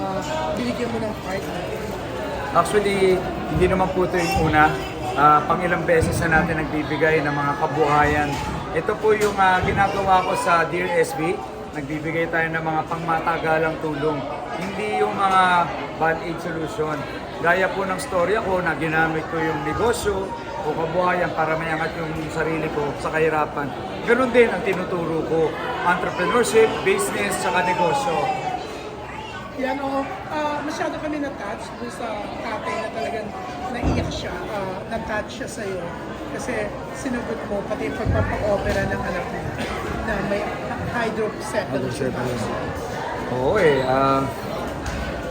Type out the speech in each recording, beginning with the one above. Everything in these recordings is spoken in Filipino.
uh, binigyan mo ng part natin? Actually, hindi naman po ito yung una. Ah, pang ilang beses na natin nagbibigay ng mga kabuhayan. Ito po yung ah, ginagawa ko sa Dear SB. Nagbibigay tayo ng mga pangmatagalang tulong. Hindi yung mga band-aid solution. Gaya po ng story ako na ginamit ko yung negosyo o kabuhayan para mayangat yung sarili ko sa kahirapan. Ganun din ang tinuturo ko. Entrepreneurship, business, saka negosyo. Yan o, ah, masyado kami na-touch dun sa tatay na talagang naiyak siya, ah, na-touch siya sa'yo. Kasi sinagot mo pati pagpapa-opera ng anak niya na may hydrocephalus. Oo eh. ah,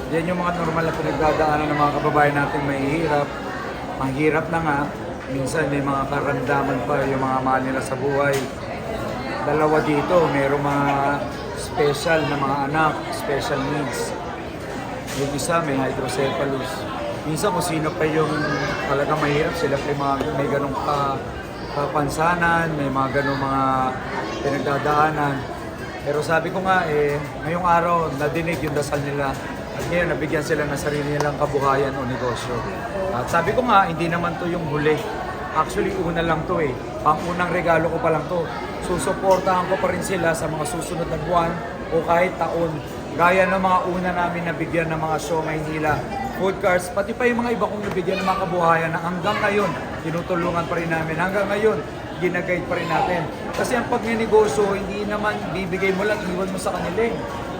yan yung mga normal na pinagdadaanan ng mga kababayan natin may hirap. Na nga. Minsan may mga karamdaman pa yung mga mahal nila sa buhay. Dalawa dito, mayroong mga special na mga anak, special needs. Yung isa may hydrocephalus. Minsan kung sino pa yung talaga mahirap, sila pa mga, may ganong ka, kapansanan, may mga ganong mga pinagdadaanan. Pero sabi ko nga, eh, ngayong araw, nadinig yung dasal nila. At ngayon, nabigyan sila ng sarili nilang kabuhayan o negosyo. At sabi ko nga, hindi naman to yung huli. Actually, una lang to eh. Pangunang regalo ko pa lang to. Susuportahan ko pa rin sila sa mga susunod na buwan o kahit taon. Gaya ng mga una namin nabigyan ng mga show Maynila, food cards, pati pa yung mga iba kong nabigyan ng mga kabuhayan na hanggang ngayon, tinutulungan pa rin namin. Hanggang ngayon, ginaguide pa rin natin. Kasi ang pagnenegosyo, hindi naman bibigay mo lang, iwan mo sa kanila eh.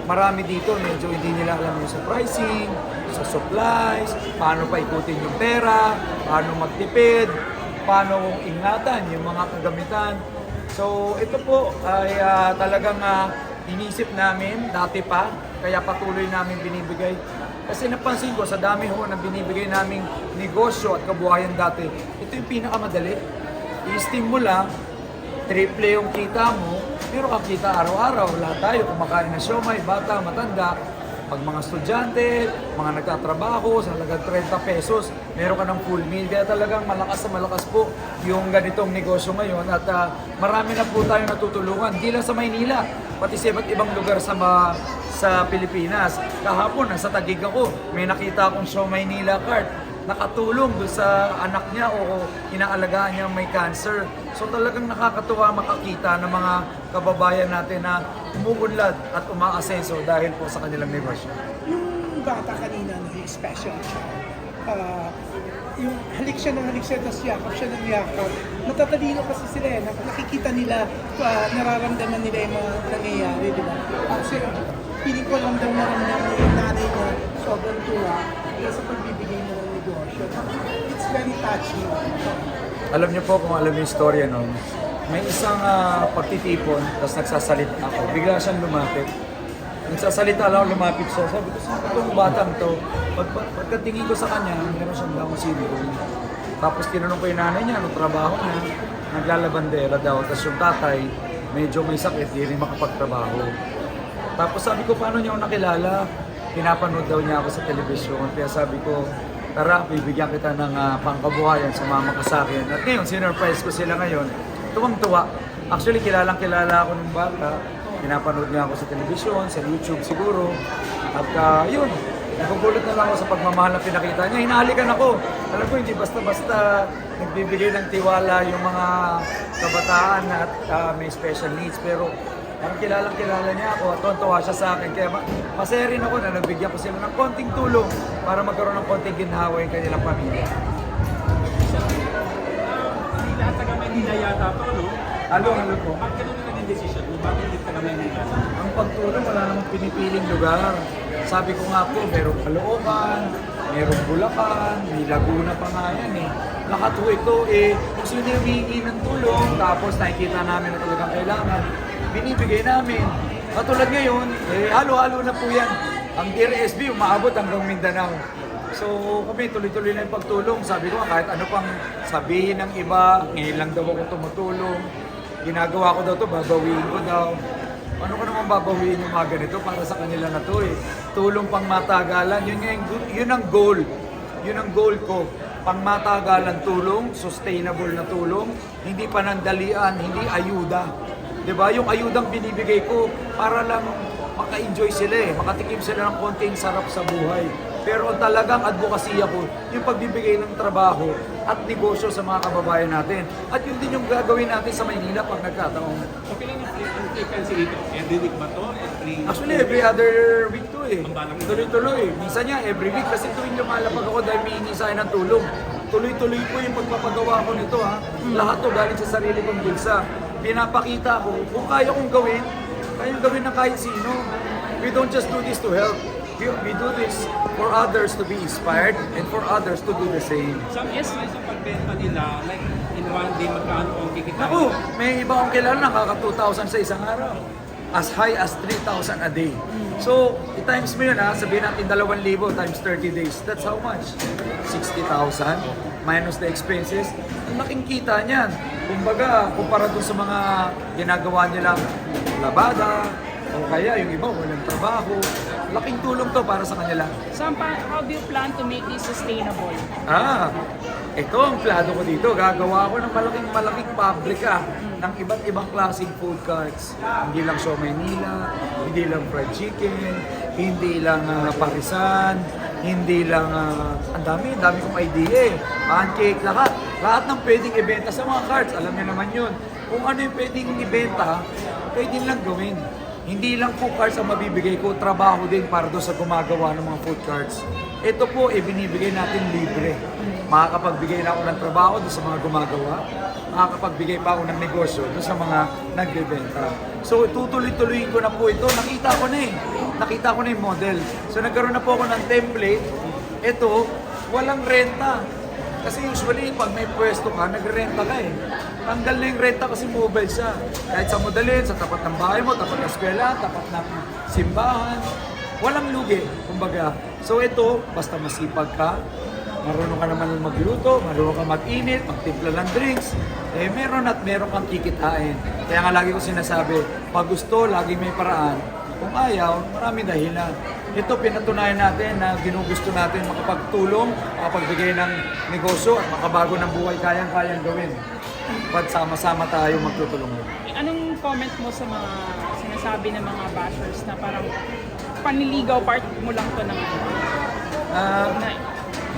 Marami dito, medyo hindi nila alam yung sa pricing, sa supplies, paano pa ikutin yung pera, paano magtipid, paano ingatan yung mga kagamitan. So ito po ay ah, talagang ah, inisip namin dati pa, kaya patuloy namin binibigay. Kasi napansin ko sa dami ho na binibigay naming negosyo at kabuhayan dati, ito yung pinakamadali. I-steam mo lang, triple yung kita mo, pero ang araw-araw, lahat tayo kumakain ng siomay, bata, matanda, pag mga estudyante, mga nagtatrabaho, sa halagang 30 pesos, meron ka ng full meal. Kaya talagang malakas na malakas po yung ganitong negosyo ngayon. At ah, marami na po tayong natutulungan, di lang sa Maynila, pati sa iba't ibang lugar sa ma- sa Pilipinas. Kahapon, nasa Tagig ako, may nakita akong show Maynila card nakatulong doon sa anak niya o inaalagaan niya may cancer. So talagang nakakatuwa makakita ng mga kababayan natin na umuunlad at umaasenso dahil po sa kanilang negosyo. Yung bata kanina na special child, ah, yung halik siya ng halik siya, tapos yakap siya ng yakap. Matatalino kasi sila eh. Nak- Nakikita nila, ah, nararamdaman nila yung mga nangyayari, di ba? Kasi feeling ko lang daw naramdaman yung nanay niya sobrang tuwa sa pagbibigay ng. It's very touching. Alam niyo po kung alam yung story no, may isang ah, pagtitipon, tapos nagsasalita ako. Bigla siyang lumapit. Nagsasalita lang ako, lumapit siya. Sabi ko, saan itong batang to? Pag, pag, pagkatingin ko sa kanya, meron siyang Down syndrome. Tapos tinanong ko yung nanay niya, anong trabaho niya? Naglalabandera daw. Tapos yung tatay, medyo may sakit, di rin makapagtrabaho. Tapos sabi ko, paano niya ako nakilala? Pinapanood daw niya ako sa telebisyon. Kaya sabi ko, tara, bibigyan kita ng ah, pangkabuhayan, sumama ka sa. At ngayon, sinurprise ko sila ngayon. Tuwang-tuwa. Actually, kilalang kilala ako ng bata. Pinapanood niya ako sa telebisyon, sa YouTube siguro. At ah, yun, nagugulat na lang ako sa pagmamahal na pinakita niya. Hinahalikan ako. Alam ko, hindi basta-basta nagbibigay ng tiwala yung mga kabataan at ah, may special needs. Pero Parang kilalang kilala niya ako at tuwa siya sa akin. Kaya ma- masaya rin ako na nabigyan ko sila ng konting tulong para magkaroon ng konting ginhawa yung kanilang pamilya. Hindi lahat taga Maynila yata to, no? Halo, halo po. Bakit ganun na naging decision? Bakit hindi taga Maynila? Ang pagtulong wala namang pinipiling lugar. Sabi ko nga po, merong Caloocan, merong Bulacan, may Laguna pa nga yan eh. Lahat po ito eh, kung sino yung ng tulong, tapos nakikita namin na talagang kailangan, binibigay namin. Katulad ngayon, eh, halo-halo na po yan. Ang Dear SB umaabot hanggang Mindanao. So kami tuloy-tuloy na yung pagtulong. Sabi ko kahit ano pang sabihin ng iba, ngayon lang daw ako tumutulong. Ginagawa ko daw to, babawiin ko daw. Ano ko naman babawiin yung mga ganito para sa kanila na to eh. Tulong pang matagalan, yun, yung, yun ang goal. Yun ang goal ko. Pang matagalan tulong, sustainable na tulong, hindi panandalian, hindi ayuda. 'Di ba? Yung ayudang binibigay ko para lang maka-enjoy sila eh, makatikim sila ng konting sarap sa buhay. Pero ang talagang advokasya ko, yung pagbibigay ng trabaho at negosyo sa mga kababayan natin. At yun din yung gagawin natin sa Maynila pag nagkataon. Okay lang ang frequency dito. Every week ba to? Every... Actually, every other week to eh. Tuloy-tuloy. Minsan nga, every week. Kasi tuwing lumalapag ako dahil may sa akin ng tulong. Tuloy-tuloy po yung pagpapagawa ko nito ha. Lahat to galing sa sarili kong bulsa. Pinapakita ko, kung kaya kong gawin, kayang gawin ng kahit sino. We don't just do this to help. We, we do this for others to be inspired and for others to do the same. Some estimate sa pagbenta nila, like in one day, magkano ang kikita? Naku, may iba akong kilala nakaka 2,000 sa isang araw. As high as 3,000 a day. So, i-times mo yun ha, sabihin natin 2,000 times 30 days. That's how much? 60,000 minus the expenses. Ang laking kita niyan. Kumbaga, kumpara dun sa mga ginagawa nilang labada, o kaya yung iba walang trabaho. Laking tulong to para sa kanila. Sampa, how do you plan to make this sustainable? Ah, ito ang plano ko dito. Gagawa ko ng malaking malaking pabrika ng iba't ibang klaseng food carts. Hindi lang siya Manila, hindi lang fried chicken, hindi lang ah, parisan, hindi lang, ah, ang dami, ang dami kong idea eh. Pancake, lahat. Lahat ng pwedeng ibenta sa mga carts, alam niyo naman yun. Kung ano yung pwedeng ibenta, pwedeng lang gawin. Hindi lang food cards ang mabibigay ko, trabaho din para doon sa gumagawa ng mga food cards. Ito po, eh, binibigay natin libre. Makakapagbigay na ako ng trabaho doon sa mga gumagawa. Makakapagbigay pa ako ng negosyo doon sa mga nagbebenta. So, tutuloy-tuloy ko na po ito. Nakita ko na eh. Nakita ko na yung model. So, nagkaroon na po ako ng template. Ito, walang renta. Kasi usually, pag may pwesto ka, nagrenta ka eh. Tanggal na yung renta kasi mobile siya. Kahit sa modalin, sa tapat ng bahay mo, tapat ng eskwela, tapat ng simbahan. Walang lugi, kumbaga. So ito, basta masipag ka, marunong ka naman magluto, marunong ka mag-init, magtimpla ng drinks, eh meron at meron kang kikitain. Kaya nga lagi ko sinasabi, pag gusto, lagi may paraan. Kung ayaw, marami dahilan. Ito pinatunayan natin na ginugusto natin makapagtulong, makapagbigay ng negosyo at makabago ng buhay kayang-kayang gawin. Pag sama-sama tayo magtutulungan. Eh, Anong comment mo sa mga sinasabi ng mga bashers na parang panliligaw part mo lang to ng? Ah, Na,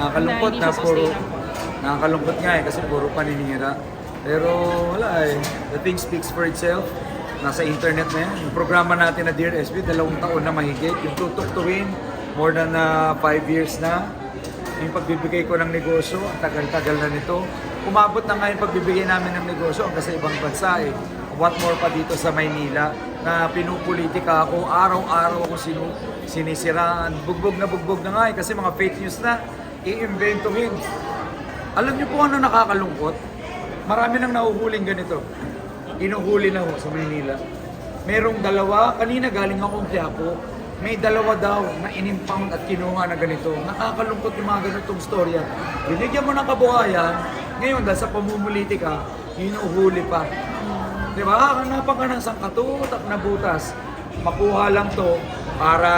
nakakalungkot na na, puro nakakalungkot nga eh kasi puro paninira. Pero wala eh. The thing speaks for itself. Nasa internet na yan. Yung programa natin na Dear SB, dalawang taon na mahigit. Yung tutuktuin, more than 5 years na. Yung pagbibigay ko ng negosyo, ang tagal-tagal na nito. Umabot na nga yung pagbibigay namin ng negosyo hanggang sa ibang bansa eh. What more pa dito sa Maynila na pinupolitika ako, araw-araw ako sinu sinisiraan. Bugbog na bugbog na nga eh kasi mga fake news na i-inventohin. Alam niyo po ano nakakalungkot? Marami nang nahuhuling ganito. Inuhuli na ho sa Maynila. Merong dalawa, kanina galing akong Quiapo, may dalawa daw na inimpound at kinuha na ganito. Nakakalungkot yung mga ganitong storya. Binigyan mo ng kabuhayan, ngayon dahil sa pamumuliti ka, hinuhuli pa. Di ba? Hanapan ka ng sangkatutak na butas. Makuha lang to para...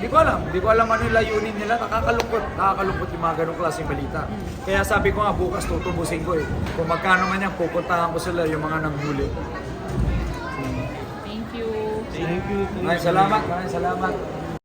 Di ko alam. Di ko alam ano yung layunin nila. Nakakalungkot. Nakakalungkot yung mga ganong klaseng balita. Kaya sabi ko nga bukas tutubusin ko eh. Kung magkano man yan, pupuntahan ko sila yung mga nanghuli. Thank you. Thank you. Maraming salamat. Maraming salamat.